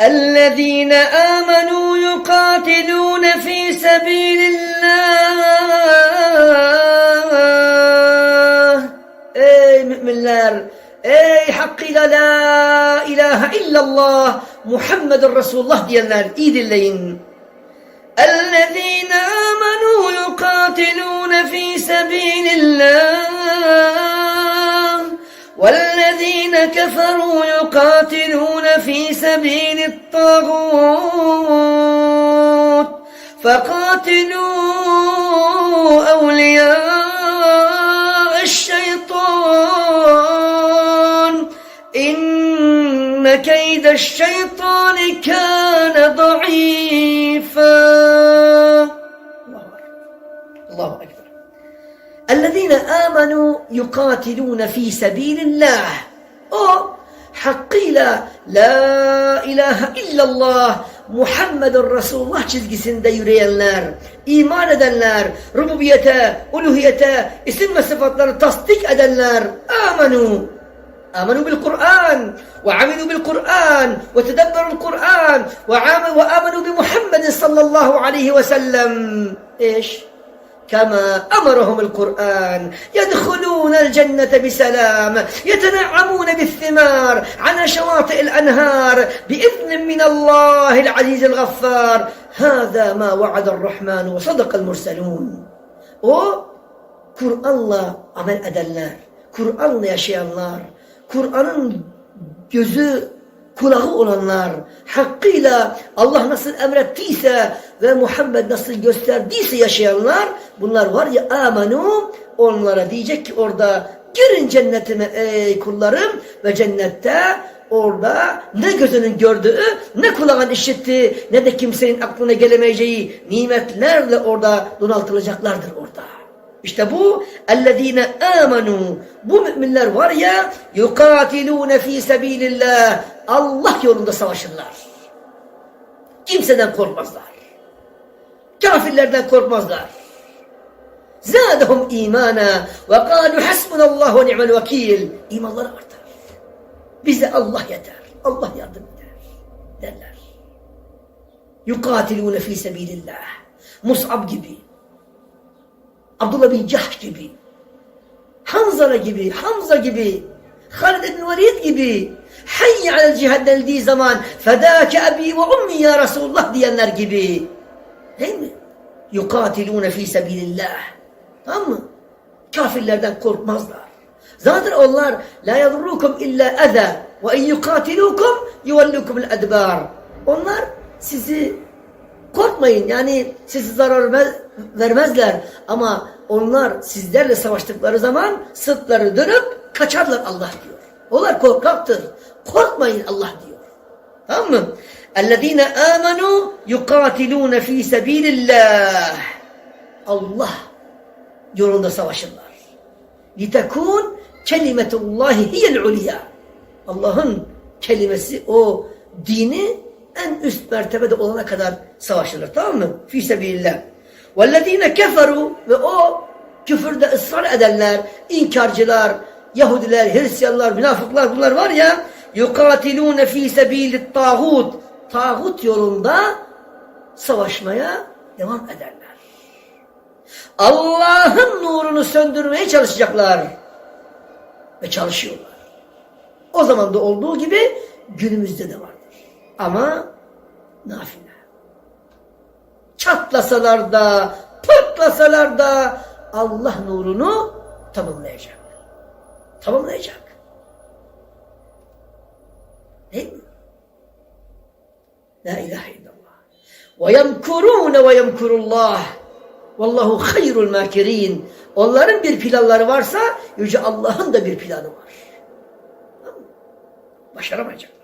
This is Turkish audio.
الذين آمنوا يقاتلون في سبيل الله. اي مؤمنين اي حق لا إله إلا الله. محمد رسول الله ديالنا إيد اللين. الذين آمنوا يقاتلون في سبيل الله. والذين كفروا يقاتلون في سبيل الطاغوت فقاتلوا أولياء الشيطان. إن كيد الشيطان كان ضعيفا. الله أكبر. الله أكبر. الذين آمنوا يقاتلون في سبيل الله. O hakkıyla La ilahe illallah Muhammedun Resulullah çizgisinde yürüyenler, iman edenler, rububiyete, uluhiyete, isim ve sıfatları tasdik edenler, amenu, آمنوا بالقرآن وعملوا بالقرآن وتدبروا القرآن وعام- وآمنوا بمحمد صلى الله عليه وسلم إيش كما أمرهم القرآن. يدخلون الجنة بسلام يتنعمون بالثمار على شواطئ الأنهار بإذن من الله العزيز الغفار. هذا ما وعد الرحمن وصدق المرسلون. O Kur'an'la amel edenler, Kur'an'la yaşayanlar, Kur'an'ın gözü, kulağı olanlar, hakkıyla Allah nasıl emrettiyse ve Muhammed nasıl gösterdiyse yaşayanlar, bunlar var ya amenu, onlara diyecek ki orada girin cennetime ey kullarım ve cennette orada ne gözünün gördüğü, ne kulağın işittiği, ne de kimsenin aklına gelemeyeceği nimetlerle orada donatılacaklardır orada. İşte bu ellezine amenu bu müminler var ya yukatilune fi sebilillah Allah yolunda savaşırlar. Kimseden korkmazlar. Kafirlerden korkmazlar. İmana ve kalu hasbunallah ve ni'mel vekil. İmanları artar. Bize Allah yeter. Allah yardım eder. Derler. Yukatilune fi sebilillah. Mus'ab gibi. Abdullah bin Cahş gibi, Hanzala gibi, Hamza gibi, Halid bin Velid gibi, Hayy alel cihad denildiği zaman fedâke abi ve ummi ya Resulullah diyenler gibi. Değil mi? Yukatilûne fî sebîlillah. Tamam mı? Kafirlerden korkmazlar. Zaten onlar la yadurrukum illa eza ve in yukatilukum yuvellukum el-edbar. Onlar sizi Korkmayın yani sizi zarar ver- vermezler ama onlar sizlerle savaştıkları zaman sırtları dönüp kaçarlar Allah diyor. Onlar korkaktır. Korkmayın Allah diyor. Tamam mı? اَلَّذ۪ينَ آمَنُوا يُقَاتِلُونَ ف۪ي سَب۪يلِ اللّٰهِ Allah yolunda savaşırlar. لِتَكُونَ كَلِمَةُ اللّٰهِ هِيَ الْعُلِيَا Allah'ın kelimesi o dini en üst mertebede olana kadar savaşılır. Tamam mı? Fî sebilillah. وَالَّذ۪ينَ كَفَرُوا Ve o küfürde ısrar edenler, inkarcılar, Yahudiler, Hristiyanlar, münafıklar bunlar var ya يُقَاتِلُونَ ف۪ي سَب۪يلِ الطَّاغُوتِ Tağut yolunda savaşmaya devam ederler. Allah'ın nurunu söndürmeye çalışacaklar. Ve çalışıyorlar. O zaman da olduğu gibi günümüzde de vardır. Ama nafile. Çatlasalar da, pırtlasalar da Allah nurunu tamamlayacak. Tamamlayacak. Değil mi? La ilahe illallah. Ve yemkurûne ve yemkurullah. Vallahu hayrul makirin. Onların bir planları varsa Yüce Allah'ın da bir planı var. Başaramayacak.